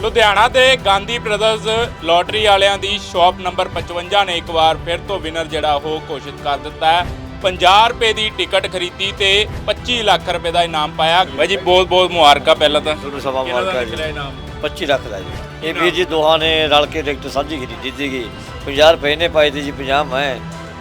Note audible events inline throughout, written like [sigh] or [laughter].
ਲੁਧਿਆਣਾ ਦੇ Gandhi brothers lottery ਵਾਲਿਆਂ ਦੀ shop number 55 ਨੇ ਇੱਕ ਵਾਰ ਫਿਰ ਤੋਂ ਵਿਨਰ ਜਿਹੜਾ ਉਹ ਘੋਸ਼ਿਤ ਕਰ ਦਿੱਤਾ ਹੈ। 50 ਰੁਪਏ ਦੀ ਟਿਕਟ ਖਰੀਦੀ ਤੇ 25 ਲੱਖ ਰੁਪਏ ਦਾ ਇਨਾਮ ਪਾਇਆ। ਬਾਈ ਜੀ ਬਹੁਤ ਬਹੁਤ ਮੁਬਾਰਕਾਂ ਪਹਿਲਾਂ ਤਾਂ। ਤੁਹਾਨੂੰ ਸਭਾ ਦਾ ਮੁਬਾਰਕਾਂ ਜੀ। ਇਨਾਮ? 25 ਲੱਖ ਦਾ ਜੀ। ਇਹ ਵੀਰ ਜੀ ਦੋਹਾਂ ਨੇ ਰਲ ਕੇ ਟਿਕਟ ਸਾਂਝੀ ਖਰੀਦੀ ਸੀਗੀ 50 ਰੁਪਏ ਨੇ ਪਾਈ ਤੇ ਜੀ 50 ਮੈਂ।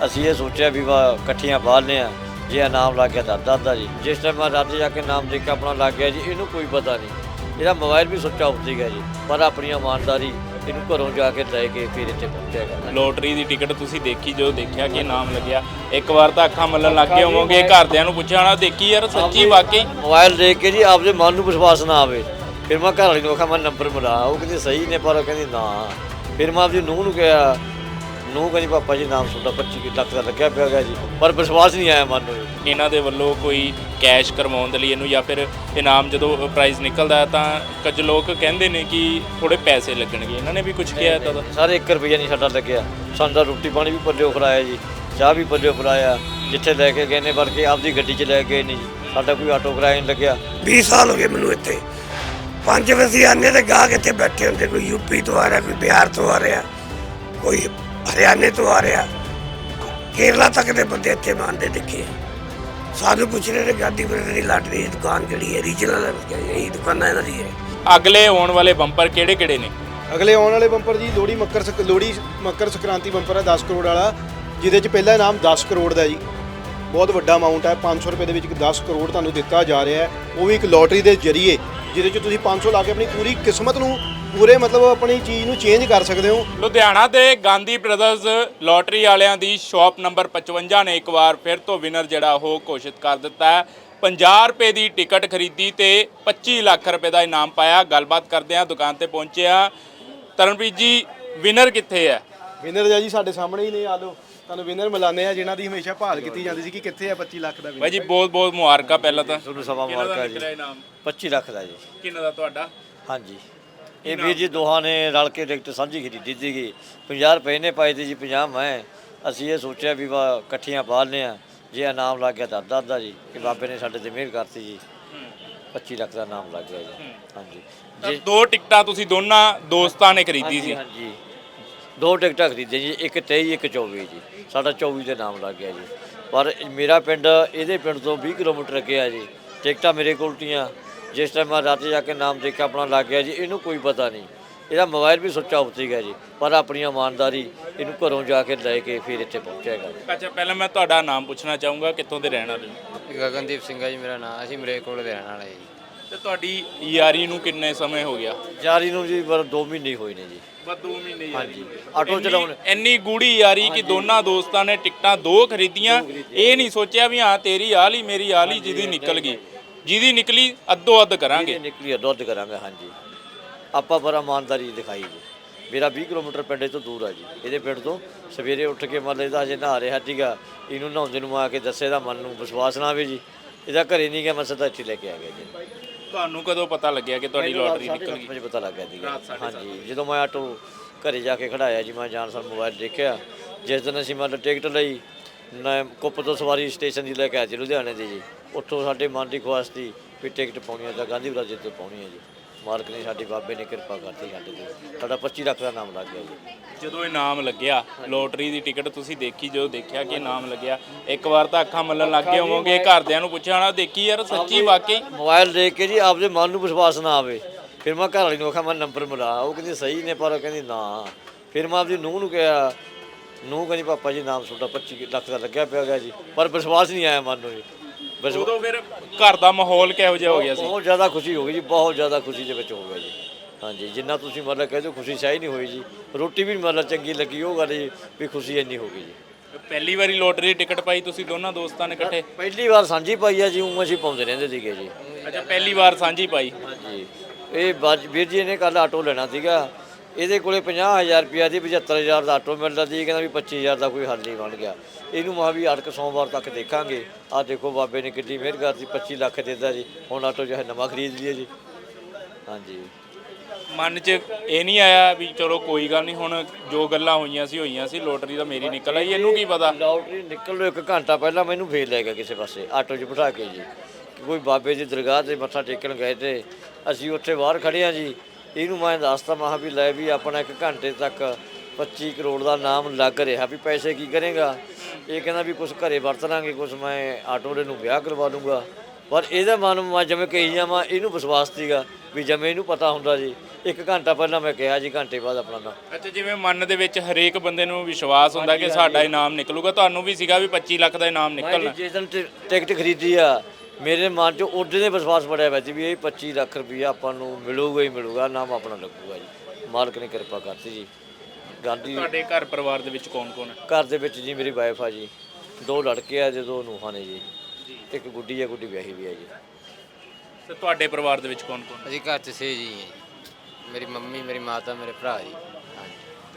ਅਸੀਂ ਇਹ ਸੋਚਿਆ ਵੀ ਵਾ ਇਕੱਠੀਆਂ ਬਾਲਨੇ ਆ ਜੇ ਇਨਾਮ ਲੱਗ ਗਿਆ ਤਾਂ ਦਾਦਾ ਜੀ। ਜਿਸ ਟਾਈਮ ਮੈਂ ਰਾਤ ਜਾ ਕੇ ਨਾਮ ਦੇਖ ਕੇ ਆਪਣਾ ਲੱਗ ਗਿਆ ਜੀ ਇਹਨੂੰ ਕੋਈ ਪਤਾ ਨਹੀਂ। ਇਹਦਾ ਮੋਬਾਈਲ ਵੀ ਸੁੱਚਾ ਉੱਠ ਗਿਆ ਜੀ ਪਰ ਆਪਣੀ ਇਮਾਨਦਾਰੀ ਇਹਨੂੰ ਘਰੋਂ ਜਾ ਕੇ ਲੈ ਕੇ ਫਿਰ ਇੱਥੇ ਪਹੁੰਚਿਆਗਾ ਲੋਟਰੀ ਦੀ ਟਿਕਟ ਤੁਸੀਂ ਦੇਖੀ ਜਦੋਂ ਦੇਖਿਆ ਕਿ ਇਨਾਮ ਲੱਗਿਆ ਇੱਕ ਵਾਰ ਤਾਂ ਅੱਖਾਂ ਮੱਲਣ ਲੱਗ ਗਏ ਹੋਵੋਗੇ ਘਰਦਿਆਂ ਨੂੰ ਪੁੱਛਿਆ ਹੋਣਾ ਦੇਖੀ ਯਾਰ ਸੱਚੀ ਵਾਕਈ? ਮੋਬਾਈਲ ਦੇਖ ਕੇ ਜੀ ਆਪਦੇ ਮਨ ਨੂੰ ਵਿਸ਼ਵਾਸ ਨਾ ਆਵੇ। ਫਿਰ ਮੈਂ ਘਰ ਵਾਲੀ ਨੂੰ ਆਖਿਆ ਮੈਂ ਨੰਬਰ ਮਿਲਾ ਉਹ ਕਹਿੰਦੀ ਸਹੀ ਨੇ ਪਰ ਉਹ ਕਹਿੰਦੀ ਨਾ। ਫਿਰ ਮੈਂ ਆਪਦੀ ਨੂੰਹ ਨੂੰ ਕਿਹਾ ਨੂੰਹ ਕਹਿੰਦੀ ਪਾਪਾ ਜੀ ਨਾਮ ਤੁਹਾਡਾ 25 ਲੱਖ ਦਾ ਲੱਗਿਆ ਪਿਆ ਗਿਆ ਜੀ। ਪਰ ਵਿਸ਼ਵਾਸ ਨਹੀਂ ਆਇਆ ਮਨ ਨੂੰ। ਇਹਨਾਂ ਦੇ ਵੱਲੋਂ ਕੋਈ ਕੈਸ਼ ਕਰਵਾਉਣ ਦੇ ਲਈ ਇਹਨੂੰ ਜਾਂ ਫਿਰ ਇਨਾਮ ਜਦੋਂ ਪ੍ਰਾਈਜ਼ ਨਿਕਲਦਾ ਹੈ ਤਾਂ ਕੁਝ ਲੋਕ ਕਹਿੰਦੇ ਨੇ ਕਿ ਥੋੜੇ ਪੈਸੇ ਲੱਗਣਗੇ। ਇਹਨਾਂ ਨੇ ਵੀ ਕੁਝ ਕਿਹਾ ਤਾਂ ਸਾਰੇ 1 ਰੁਪਈਆ ਨਹੀਂ ਸਾਡਾ ਲੱਗਿਆ। ਸਾਨੂੰ ਤਾਂ ਰੋਟੀ ਪਾਣੀ ਵੀ ਪੱਲਿਓ ਖਲਾਇਆ ਜੀ ਚਾਹ ਵੀ ਪੱਲਿਓ ਖਲਾਇਆ ਜਿੱਥੇ ਲੈ ਕੇ ਗਏ ਨੇ ਬਲਕਿ ਆਪਦੀ ਗੱਡੀ 'ਚ ਲੈ ਕੇ ਗਏ ਨਹੀਂ ਜੀ। ਸਾਡਾ ਕੋਈ ਆਟੋ ਕਿਰਾਇਆ ਨਹੀਂ ਲੱਗਿਆ। 20 ਸਾਲ ਹੋ ਗਏ ਮੈਨੂੰ ਇੱਥੇ। ਪੰਜ ਵਜੇ ਆਨੇ ਤੇ ਗਾਹਕ ਇੱਥੇ ਬੈਠੇ ਹੁੰਦੇ ਕੋਈ ਯੂਪੀ ਤੋਂ ਆ ਰਿਹਾ ਕੋਈ ਬਿਹਾਰ ਤੋਂ ਆ ਰਿਹਾ। ਕੋਈ ਹਰਿਆਣੇ ਤੋਂ ਆ ਰਿਹਾ ਕੇਰਲਾ ਤੱਕ ਦੇ ਬੰਦੇ ਇੱਥੇ ਮੰਨਦੇ ਦੇਖੇ। ਸਾਨੂੰ ਪੁੱਛ ਰਹੇ ਨੇ ਗਾਂਧੀ ਬਰਦਰ ਦੀ ਲਾਟਰੀ ਦੀ ਦੁਕਾਨ ਕਿਹੜੀ ਹੈ ਰੀਜਨਲ ਇਹੀ ਦੁਕਾਨਾਂ ਇਹਨਾਂ ਦੀ ਹੈ। ਅਗਲੇ ਆਉਣ ਵਾਲੇ ਬੰਪਰ ਕਿਹੜੇ ਕਿਹੜੇ ਨੇ? ਅਗਲੇ ਆਉਣ ਵਾਲੇ ਬੰਪਰ ਜੀ ਲੋਹੜੀ ਮੱਕਰ ਸਕ- ਲੋਹੜੀ ਮੱਕਰ ਸੰਕ੍ਰਾਂਤੀ ਬੰਪਰ ਹੈ 10 ਕਰੋੜ ਵਾਲਾ ਜਿਹਦੇ 'ਚ ਪਹਿਲਾ ਇਨਾਮ 10 ਕਰੋੜ ਦਾ ਜੀ। ਬਹੁਤ ਵੱਡਾ ਅਮਾਉਂਟ ਹੈ 500 ਰੁਪਏ ਦੇ ਵਿੱਚ ਇੱਕ 10 ਕਰੋੜ ਤੁਹਾਨੂੰ ਦਿੱਤਾ ਜਾ ਰਿਹਾ ਹੈ। ਉਹ ਵੀ ਇੱਕ ਲੋਟਰੀ ਦੇ ਜ਼ਰੀਏ ਜਿਹਦੇ 'ਚ ਤੁਸੀਂ 500 ਲਾ ਕੇ ਆਪਣੀ ਪੂਰੀ ਕਿਸਮਤ ਨੂੰ ਪੂਰੇ ਮਤਲਬ ਆਪਣੀ ਚੀਜ਼ ਨੂੰ ਚੇਂਜ ਕਰ ਸਕਦੇ ਹੋ। ਲੁਧਿਆਣਾ ਦੇ ਗਾਂਧੀ ਬ੍ਰਦਰਜ਼ ਲੋਟਰੀ ਵਾਲਿਆਂ ਦੀ ਸ਼ਾਪ ਨੰਬਰ 55 ਨੇ ਇੱਕ ਵਾਰ ਫਿਰ ਤੋਂ ਵਿਨਰ ਜਿਹੜਾ ਉਹ ਘੋਸ਼ਿਤ ਕਰ ਦਿੱਤਾ ਹੈ। 50 ਰੁਪਏ ਦੀ ਟਿਕਟ ਖਰੀਦੀ ਤੇ 25 ਲੱਖ ਰੁਪਏ ਦਾ ਇਨਾਮ ਪਾਇਆ। ਗੱਲਬਾਤ ਕਰਦੇ ਆ ਦੁਕਾਨ ਤੇ ਪਹੁੰਚੇ ਆ ਤਰਨਪ੍ਰੀਤ ਜੀ ਵਿਨਰ ਕਿੱਥੇ ਹੈ? ਵਿਨਰ ਜੀ ਸਾਡੇ ਸਾਹਮਣੇ ਹੀ ਨੇ ਆ ਲਓ। ਤੁਹਾਨੂੰ ਵਿਨਰ ਮਿਲਾਨੇ ਆ ਜਿਨ੍ਹਾਂ ਦੀ ਹਮੇਸ਼ਾ ਭਾਲ ਕੀਤੀ ਜਾਂਦੀ ਸੀ ਕਿ ਕਿੱਥੇ ਹੈ 25 ਲੱਖ ਦਾ ਬਾਈ ਜੀ ਬਹੁਤ ਬਹੁਤ ਮੁਬਾਰਕਾਂ ਪਹਿਲਾਂ ਤਾਂ। ਤੁਹਾਨੂੰ ਸਭਾ ਕਿਹਨਾਂ ਦਾ ਮੁਬਾਰਕਾਂ ਜੀ। ਨਿਕਲਿਆ ਇਨਾਮ? 25 ਲੱਖ ਦਾ ਜੀ। ਕਿਹਨਾਂ ਦਾ ਤੁਹਾਡਾ? ਹਾਂਜੀ। ਇਹ ਵੀਰ ਜੀ ਦੋਹਾਂ ਨੇ ਰਲ ਕੇ ਟਿਕਟ ਸਾਂਝੀ ਖਰੀਦੀ ਸੀਗੀ 50 ਰੁਪਏ ਨੇ ਪਾਈ ਤੇ ਜੀ 50 ਮੈਂ। ਅਸੀਂ ਇਹ ਸੋਚਿਆ ਵੀ ਵਾ ਇਕੱਠੀਆਂ ਪਾਲਨੇ ਆ ਜੇ ਇਨਾਮ ਲੱਗ ਗਿਆ ਤਾਂ ਦਾਦਾ ਜੀ ਕਿ ਬਾਬੇ ਨੇ ਸਾਡੇ ਤੇ ਮਿਹਰ ਕਰਤੀ ਜੀ। 25 ਲੱਖ ਦਾ ਨਾਮ ਲੱਗ ਗਿਆ ਜੀ। ਹਾਂਜੀ। ਤਾਂ ਦੋ ਟਿਕਟਾਂ ਤੁਸੀਂ ਦੋਨਾਂ ਦੋਸਤਾਂ ਨੇ ਖਰੀਦੀ ਸੀ। ਹਾਂਜੀ। ਦੋ ਟਿਕਟਾਂ ਖਰੀਦੀਆਂ ਜੀ ਇੱਕ 23 ਇੱਕ 24 ਜੀ। ਸਾਡਾ 24 ਦੇ ਨਾਮ ਲੱਗ ਗਿਆ ਜੀ। ਪਰ ਮੇਰਾ ਪਿੰਡ ਇਹਦੇ ਪਿੰਡ ਤੋਂ 20 ਕਿਲੋਮੀਟਰ ਅੱਗੇ ਆ ਜੀ। ਟਿਕਟਾਂ ਮੇਰੇ ਕੋਲ ਤੀਆਂ ਜਿਸ ਟਾਈਮ ਮੈਂ ਰਾਤ ਜਾ ਕੇ ਨਾਮ ਦੇਖ ਕੇ ਆਪਣਾ ਲੱਗ ਗਿਆ ਜੀ। ਇਹਨੂੰ ਕੋਈ ਪਤਾ ਨਹੀਂ। ਇਹਦਾ ਮੋਬਾਈਲ ਵੀ ਸੁੱਚਾ ਉੱਠ ਗਿਆ ਜੀ। ਪਰ ਆਪਣੀ ਇਮਾਨਦਾਰੀ ਇਹਨੂੰ ਘਰੋਂ ਜਾ ਕੇ ਲੈ ਕੇ ਫਿਰ ਇੱਥੇ ਪਹੁੰਚੇਗਾ ਅੱਛਾ ਪਹਿਲਾਂ ਮੈਂ ਤੁਹਾਡਾ ਨਾਮ ਪੁੱਛਣਾ ਚਾਹੂੰਗਾ। ਕਿੱਥੋਂ ਦੇ ਰਹਿਣ ਵਾਲੇ ਹੋ? ਗਗਨਦੀਪ ਸਿੰਘ ਹੈ ਜੀ ਮੇਰਾ ਨਾਮ। ਅਸੀਂ ਮਰੇਕੋਟ ਦੇ ਰਹਿਣ ਵਾਲੇ ਜੀ। ਤੇ ਤੁਹਾਡੀ ਯਾਰੀ ਨੂੰ ਕਿੰਨੇ ਸਮੇਂ ਹੋ ਗਿਆ? ਜਾਰੀ ਨੂੰ ਜੀ ਪਰ 2 ਮਹੀਨੇ ਹੀ ਹੋਏ ਨੇ ਜੀ। ਬਸ 2 ਮਹੀਨੇ ਹਾਂਜੀ। ਆਟੋ ਚਲਾਉਣ ਇੰਨੀ ਗੂੜੀ ਯਾਰੀ ਕਿ ਦੋਨਾਂ ਦੋਸਤਾਂ ਨੇ ਟਿਕਟਾਂ ਦੋ ਖਰੀਦੀਆਂ। ਇਹ ਨਹੀਂ ਸੋਚਿਆ ਵੀ ਹਾਂ ਤੇਰੀ ਆ ਲਈ ਮੇਰੀ ਆ ਲਈ ਜਿਹਦੀ ਨਿਕਲ ਗਈ। ਜਿਹਦੀ ਨਿਕਲੀ ਅੱਧੋ ਅੱਧ ਕਰਾਂਗੇ ਨਿਕਲੀ ਦੁੱਧ ਕਰਾਂਗੇ ਹਾਂਜੀ। ਆਪਾਂ ਪਰ ਇਮਾਨਦਾਰੀ ਦਿਖਾਈ ਜੀ। ਮੇਰਾ 20 ਕਿਲੋਮੀਟਰ ਪਿੰਡ ਤੋਂ ਦੂਰ ਆ ਜੀ। ਇਹਦੇ ਪਿੰਡ ਤੋਂ ਸਵੇਰੇ ਉੱਠ ਕੇ ਮਤਲਬ ਇਹਦਾ ਅਜੇ ਨਹਾ ਰਿਹਾ ਸੀਗਾ। ਇਹਨੂੰ ਨਹਾਉਂਦੇ ਨੂੰ ਆ ਕੇ ਦੱਸੇ ਦਾ ਮਨ ਨੂੰ ਵਿਸ਼ਵਾਸ ਨਾ ਆਵੇ ਜੀ। ਇਹਦਾ ਘਰੇ ਨਹੀਂ ਗਿਆ ਮੈਂ ਸਿੱਧਾ ਇੱਥੇ ਲੈ ਕੇ ਆ ਗਿਆ ਜੀ। ਤੁਹਾਨੂੰ ਕਦੋਂ ਪਤਾ ਲੱਗਿਆ ਕਿ ਤੁਹਾਡੀ ਮੈਨੂੰ ਰਾਤ ਲੋਟਰੀ ਸਾਢੇ ਨਿਕਲ ਗਈ? ਵਜੇ ਪਤਾ ਲੱਗ ਗਿਆ ਸੀਗਾ। ਰਾਤ ਸਾਢੇ ਸੱਤ ਹਾਂਜੀ ਜਦੋਂ ਮੈਂ ਆਟੋ ਘਰੇ ਜਾ ਕੇ ਖੜਾਇਆ ਜੀ ਮੈਂ ਜਾਣ ਸਰ ਮੋਬਾਈਲ ਦੇਖਿਆ। ਜਿਸ ਦਿਨ ਅਸੀਂ ਮਤਲਬ ਟਿਕਟ ਲਈ ਨਾ ਕੁੱਪ ਤੋਂ ਸਵਾਰੀ ਸਟੇਸ਼ਨ ਦੀ ਲੈ ਕੇ ਆਏ ਸੀ ਲੁਧਿਆਣੇ ਦੀ ਜੀ। ਉੱਥੋਂ ਸਾਡੇ ਮਨ ਦੀ ਖੁਆਇਸ਼ ਸੀ ਵੀ ਟਿਕਟ ਪਾਉਣੀ ਹੈ ਤਾਂ ਗਾਂਧੀ ਬਰਾਜੇ ਤੋਂ ਪਾਉਣੀ ਹੈ ਜੀ। ਮਾਲਕ ਨੇ ਸਾਡੀ ਬਾਬੇ ਨੇ ਕਿਰਪਾ ਕਰਤੀ ਸਾਡੇ ਤੇ। ਸਾਡਾ 25 ਲੱਖ ਦਾ ਨਾਮ ਲੱਗ ਗਿਆ ਜੀ। ਜਦੋਂ ਇਨਾਮ ਲੱਗਿਆ ਲੋਟਰੀ ਦੀ ਟਿਕਟ ਤੁਸੀਂ ਦੇਖੀ ਜਦੋਂ ਦੇਖਿਆ ਕਿ ਇਨਾਮ ਲੱਗਿਆ ਇੱਕ ਵਾਰ ਤਾਂ ਅੱਖਾਂ ਮੱਲਣ ਲੱਗ ਗਏ ਹੋਵੋਗੇ ਘਰਦਿਆਂ ਨੂੰ ਪੁੱਛਿਆ ਹੋਣਾ ਦੇਖੀ ਯਾਰ ਸੱਚੀ ਵਾਕਈ? ਮੋਬਾਈਲ ਦੇਖ ਕੇ ਜੀ ਆਪਦੇ ਮਨ ਨੂੰ ਵਿਸ਼ਵਾਸ ਨਾ ਆਵੇ। ਫਿਰ ਮੈਂ ਘਰ ਵਾਲੀ ਨੂੰ ਆਖਿਆ ਮੈਂ ਨੰਬਰ ਮਿਲਾ। ਉਹ ਕਹਿੰਦੀ ਸਹੀ ਨੇ ਪਰ ਉਹ ਕਹਿੰਦੀ ਨਾ। ਫਿਰ ਮੈਂ ਆਪਦੀ ਨੂੰਹ ਨੂੰ ਕਿਹਾ ਨੂੰਹ ਕਹਿੰਦੀ ਪਾਪਾ ਜੀ ਨਾਮ ਤੁਹਾਡਾ 25 ਲੱਖ ਦਾ ਲੱਗਿਆ ਪਿਆ ਗਿਆ ਜੀ। ਪਰ ਵਿਸ਼ਵਾਸ ਨਹੀਂ ਆਇਆ ਮਨ ਨੂੰ ਜੀ। ਬਸ ਉਦੋਂ ਫਿਰ ਘਰ ਦਾ ਮਾਹੌਲ ਕਿਹੋ ਜਿਹਾ ਹੋ ਗਿਆ ਸੀ? ਬਹੁਤ ਜ਼ਿਆਦਾ ਖੁਸ਼ੀ ਹੋ ਗਈ ਜੀ ਬਹੁਤ ਜ਼ਿਆਦਾ ਖੁਸ਼ੀ ਦੇ ਵਿੱਚ ਹੋ ਗਿਆ ਜੀ। ਹਾਂਜੀ ਜਿੰਨਾ ਤੁਸੀਂ ਮਤਲਬ ਕਹਿ ਦਿਓ ਖੁਸ਼ੀ ਸ਼ਾਇਦ ਨਹੀਂ ਹੋਈ ਜੀ। ਰੋਟੀ ਵੀ ਮਤਲਬ ਚੰਗੀ ਲੱਗੀ ਉਹ ਗੱਲ ਜੀ ਵੀ ਖੁਸ਼ੀ ਇੰਨੀ ਹੋ ਗਈ ਜੀ। ਪਹਿਲੀ ਵਾਰੀ ਲੋਟਰੀ ਟਿਕਟ ਪਾਈ ਤੁਸੀਂ ਦੋਨਾਂ ਦੋਸਤਾਂ ਨੇ ਇਕੱਠੇ? ਪਹਿਲੀ ਵਾਰ ਸਾਂਝੀ ਪਾਈ ਆ ਜੀ ਉਹ ਅਸੀਂ ਪਾਉਂਦੇ ਰਹਿੰਦੇ ਸੀਗੇ ਜੀ। ਅੱਛਾ ਪਹਿਲੀ ਵਾਰ ਸਾਂਝੀ ਪਾਈ? ਹਾਂਜੀ। ਇਹ ਬਾਜ- ਵੀਰ ਜੀ ਨੇ ਕੱਲ ਆਟੋ ਲੈਣਾ ਸੀਗਾ। ਇਹਦੇ ਕੋਲੇ 50000 ਰੁਪਇਆ ਦੀ 75000 ਦਾ ਆਟੋ ਮਿਲਦਾ ਸੀ ਕਹਿੰਦਾ ਵੀ 25000 ਦਾ ਕੋਈ ਹੱਲ ਨਹੀਂ ਬਣ ਗਿਆ। ਇਹਨੂੰ ਮਾ ਵੀ ਅੜਕ ਸੋਮਵਾਰ ਤੱਕ ਦੇਖਾਂਗੇ। ਆ ਦੇਖੋ ਬਾਬੇ ਨੇ ਕਿੰਨੀ ਮਿਹਰ ਕਰਤੀ 25 ਲੱਖ ਦੇਦਾ ਜੀ। ਹੁਣ ਆਟੋ ਜੋ ਹੈ ਨਵਾਂ ਖਰੀਦ ਲਿਆ ਜੀ। ਹਾਂਜੀ। ਮਨ 'ਚ ਇਹ ਨਹੀਂ ਆਇਆ ਵੀ ਚਲੋ ਕੋਈ ਗੱਲ ਨਹੀਂ ਹੁਣ ਜੋ ਗੱਲਾਂ ਹੋਈਆਂ ਸੀ ਹੋਈਆਂ ਸੀ ਲੋਟਰੀ ਤਾਂ ਮੇਰੀ ਨਿਕਲ ਆਈ ਇਹਨੂੰ ਕੀ ਪਤਾ? ਲਾਟਰੀ ਨਿਕਲ ਲੋ ਇੱਕ ਘੰਟਾ ਪਹਿਲਾਂ ਮੈਨੂੰ ਫੇਰ ਲੈ ਗਿਆ ਕਿਸੇ ਪਾਸੇ ਆਟੋ 'ਚ ਬਿਠਾ ਕੇ ਜੀ। ਕੋਈ ਬਾਬੇ ਦੀ ਦਰਗਾਹ ਤੇ ਮੱਥਾ ਟੇਕਣ ਗਏ ਤੇ ਅਸੀਂ ਉੱਥੇ ਬਾਹਰ ਖੜੇ ਆ ਜੀ। ਇਹਨੂੰ ਮੈਂ ਦੱਸਤਾ ਮਹਾ ਵੀ ਲੈ ਵੀ ਆਪਣਾ ਇੱਕ ਘੰਟੇ ਤੱਕ 25 ਕਰੋੜ ਦਾ ਨਾਮ ਲੱਗ ਰਿਹਾ ਵੀ ਪੈਸੇ ਕੀ ਕਰੇਗਾ? ਇਹ ਕਹਿੰਦਾ ਵੀ ਕੁਝ ਘਰੇ ਵਰਤ ਲਾਂਗੇ ਕੁਝ ਮੈਂ ਆਟੋ ਦੇ ਨੂੰ ਵਿਆਹ ਕਰਵਾ ਦੂੰਗਾ। ਪਰ ਇਹਦਾ ਮਨ ਮੈਂ ਜਿਵੇਂ ਕਹੀ ਜਾਵਾਂ ਇਹਨੂੰ ਵਿਸ਼ਵਾਸ ਸੀਗਾ ਵੀ ਜਿਵੇਂ ਇਹਨੂੰ ਪਤਾ ਹੁੰਦਾ ਜੀ ਇੱਕ ਘੰਟਾ ਪਹਿਲਾਂ ਮੈਂ ਕਿਹਾ ਜੀ ਘੰਟੇ ਬਾਅਦ ਆਪਣਾ ਨਾਮ। ਅੱਛਾ ਜਿਵੇਂ ਮਨ ਦੇ ਵਿੱਚ ਹਰੇਕ ਬੰਦੇ ਨੂੰ ਵਿਸ਼ਵਾਸ ਹੁੰਦਾ ਕਿ ਸਾਡਾ ਇਨਾਮ ਨਿਕਲੂਗਾ ਤੁਹਾਨੂੰ ਵੀ ਸੀਗਾ ਵੀ 25 ਲੱਖ ਦਾ ਇਨਾਮ ਨਿਕਲਣਾ। ਜੀ ਜਿਸ ਦਿਨ ਟਿਕਟ ਖਰੀਦੀ ਆ ਮੇਰੇ ਮਨ 'ਚ ਉਹਦੇ ਦੇ ਵਿਸ਼ਵਾਸ ਬੜਿਆ ਵਿੱਚ ਵੀ ਇਹ 25 ਲੱਖ ਰੁਪਈਆ ਆਪਾਂ ਨੂੰ ਮਿਲੂਗਾ ਹੀ ਮਿਲੂਗਾ ਨਾਮ ਆਪਣਾ ਲੱਗੂਗਾ ਜੀ। ਮਾਲਕ ਨੇ ਕਿਰਪਾ ਕਰਤੀ ਜੀ। ਗਾਂਧੀ ਤੁਹਾਡੇ ਘਰ ਪਰਿਵਾਰ ਦੇ ਵਿੱਚ ਕੌਣ ਕੌਣ ਹੈ? ਘਰ ਦੇ ਵਿੱਚ ਜੀ ਮੇਰੀ ਵਾਈਫ ਆ ਜੀ। ਦੋ ਲੜਕੇ ਆ ਜਦੋਂ ਨੂੰਹਾਂ ਨੇ ਜੀ। ਇੱਕ ਗੁੱਡੀ ਆ ਗੁੱਡੀ ਵਿਆਹੀ ਵੀ ਆ ਜੀ। ਤੇ ਤੁਹਾਡੇ ਪਰਿਵਾਰ ਦੇ ਵਿੱਚ ਕੌਣ ਕੌਣ ਅਸੀਂ ਘਰ 'ਚ ਛੇ ਜੀ ਹਾਂ ਜੀ। ਮੇਰੀ ਮੰਮੀ ਮੇਰੀ ਮਾਤਾ ਮੇਰੇ ਭਰਾ ਜੀ।